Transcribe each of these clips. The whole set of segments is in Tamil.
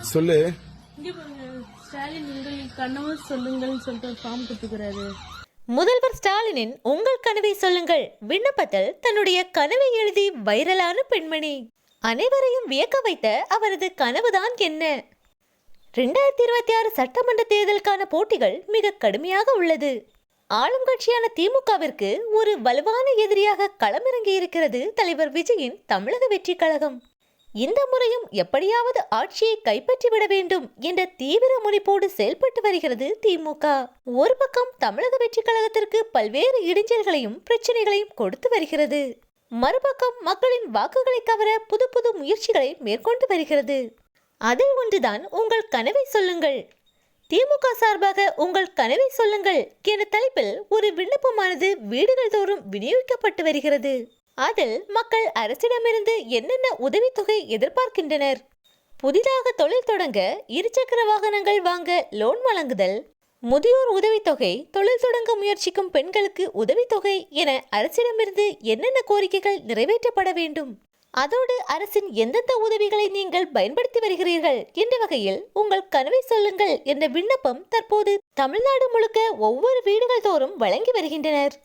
சொல்லு. இங்க பாருங்க ஸ்டாலின் உங்கள் கனவு சொல்லுங்கள்னு சொல்லிட்டு ஒரு ஃபார்ம் கொடுத்துக்கிறாரு. முதல்வர் ஸ்டாலினின் உங்கள் கனவை சொல்லுங்கள். விண்ணப்பத்தில் தன்னுடைய கனவை எழுதி வைரலான பெண்மணி. அனைவரையும் வியக்க வைத்த அவரது கனவுதான் என்ன? ரெண்டாயிரத்தி இருபத்தி ஆறு சட்டமன்ற தேர்தலுக்கான போட்டிகள் மிக கடுமையாக உள்ளது. ஆளும் கட்சியான திமுகவிற்கு ஒரு வலுவான எதிரியாக களமிறங்கி இருக்கிறது தலைவர் விஜயின் தமிழக வெற்றி கழகம். இந்த முறையும் எப்படியாவது ஆட்சியை கைப்பற்றிவிட வேண்டும் என்ற தீவிர முனைப்போடு செயல்பட்டு வருகிறது திமுக. ஒரு பக்கம் தமிழக வெற்றி கழகத்திற்கு பல்வேறு இடைஞ்சல்களையும் பிரச்சனைகளையும் கொடுத்து வருகிறது. மறுபக்கம் மக்களின் வாக்குகளை கவர புது புது முயற்சிகளை மேற்கொண்டு வருகிறது. அதில் ஒன்றுதான் உங்கள் கனவை சொல்லுங்கள். திமுக சார்பாக உங்கள் கனவை சொல்லுங்கள் என்ற தலைப்பில் ஒரு விண்ணப்பமானது வீடுகள் தோறும் விநியோகிக்கப்பட்டு வருகிறது. அதில் மக்கள் அரசிடமிருந்து என்னென்ன உதவித்தொகை எதிர்பார்க்கின்றனர்? புதிதாக தொழில் தொடங்க இருசக்கர வாகனங்கள் வாங்க லோன் வழங்குதல் முதியோர் உதவித்தொகை தொழில் தொடங்க முயற்சிக்கும் பெண்களுக்கு உதவித்தொகை என அரசிடமிருந்து என்னென்ன கோரிக்கைகள் நிறைவேற்றப்பட வேண்டும்? அதோடு அரசின் எந்தெந்த உதவிகளை நீங்கள் பயன்படுத்தி வருகிறீர்கள் என்ற வகையில் உங்கள் கனவை சொல்லுங்கள் என்ற விண்ணப்பம் தற்போது தமிழ்நாடு முழுக்க ஒவ்வொரு வீடுகள் தோறும் வழங்கி வருகின்றனர்.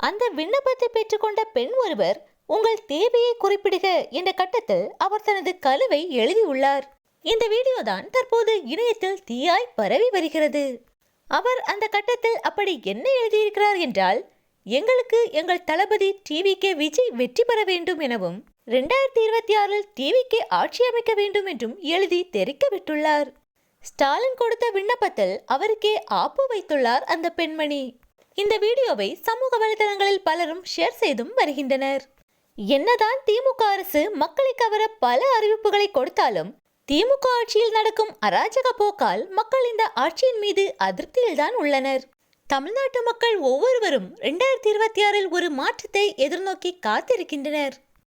அந்த விண்ணப்பத்தை பெற்றுக்கொண்ட பெண் ஒருவர் உங்கள் தேவையை குறிப்பிடுக என்ற கட்டத்தில் அவர் தனது கலவை எழுதியுள்ளார். இந்த வீடியோ தான் தற்போது இணையத்தில் தீயாய் பரவி வருகிறது. அவர் அந்த கட்டத்தில் அப்படி என்ன எழுதியிருக்கிறார் என்றால் எங்களுக்கு எங்கள் தளபதி டிவிகே விஜய் வெற்றி பெற வேண்டும் எனவும் ரெண்டாயிரத்தி இருபத்தி ஆறில் டிவிகே ஆட்சி அமைக்க வேண்டும் என்றும் எழுதி தெரிக்க விட்டுள்ளார் ஸ்டாலின் கொடுத்த விண்ணப்பத்தில் அவருக்கே ஆப்பு வைத்துள்ளார் அந்த பெண்மணி. இந்த வீடியோவை சமூக வலைதளங்களில் பலரும் ஷேர் செய்தும் வருகின்றனர். என்னதான் திமுக அரசு மக்களை கவர பல அறிவிப்புகளை கொடுத்தாலும் திமுக ஆட்சியில் நடக்கும் அராஜக போக்கால் மக்கள் இந்த ஆட்சியின் மீது அதிருப்தியில்தான் உள்ளனர். தமிழ்நாட்டு மக்கள் ஒவ்வொருவரும் ரெண்டாயிரத்தி இருபத்தி ஆறில் ஒரு மாற்றத்தை எதிர்நோக்கி காத்திருக்கின்றனர்.